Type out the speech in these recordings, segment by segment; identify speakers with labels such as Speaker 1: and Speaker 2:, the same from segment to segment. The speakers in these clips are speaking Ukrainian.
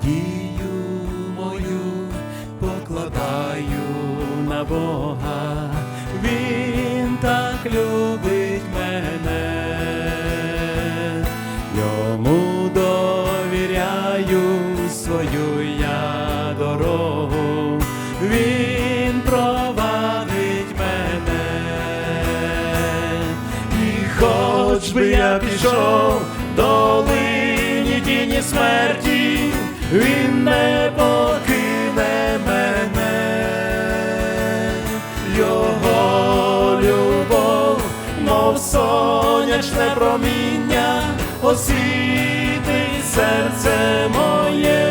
Speaker 1: надію мою покладаю на Бога, Він так любить мене, йому довіряю свою я дорогу, він провадить мене, і хоч би я пішов долині тіні смерті, він не покине мене, його любов, мов сонячне проміння, освітить серце моє,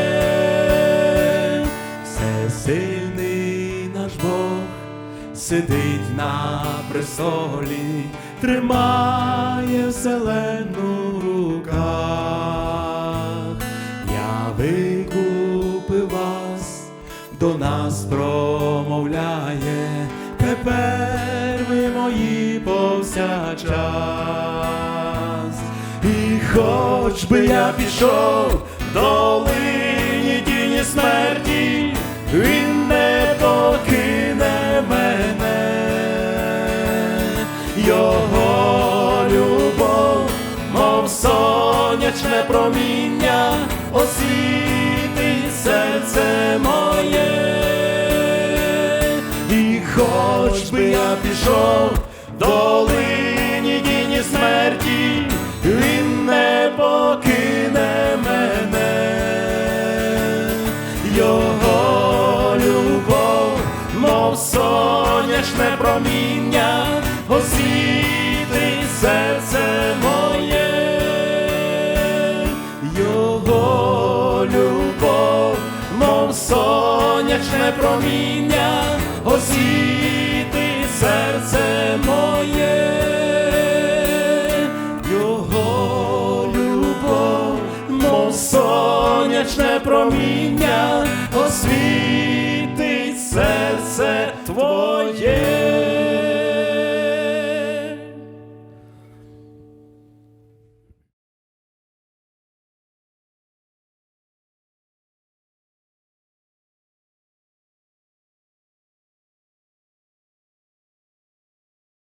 Speaker 1: всесильний наш Бог сидить на престолі, тримає вселену в руках. До нас промовляє, тепер ви мої повсякчас. І хоч би я пішов долині тіні смерті, він не покине мене, його любов, мов сонячне проміння, освітить серце моє. Пішов долині тіні смерті, він не покине мене, його любов, мов сонячне проміння, освітить серце моє, його любов, мов сонячне проміння, освітить серце моє, його любов, мов сонячне проміння, освітить серце твоє.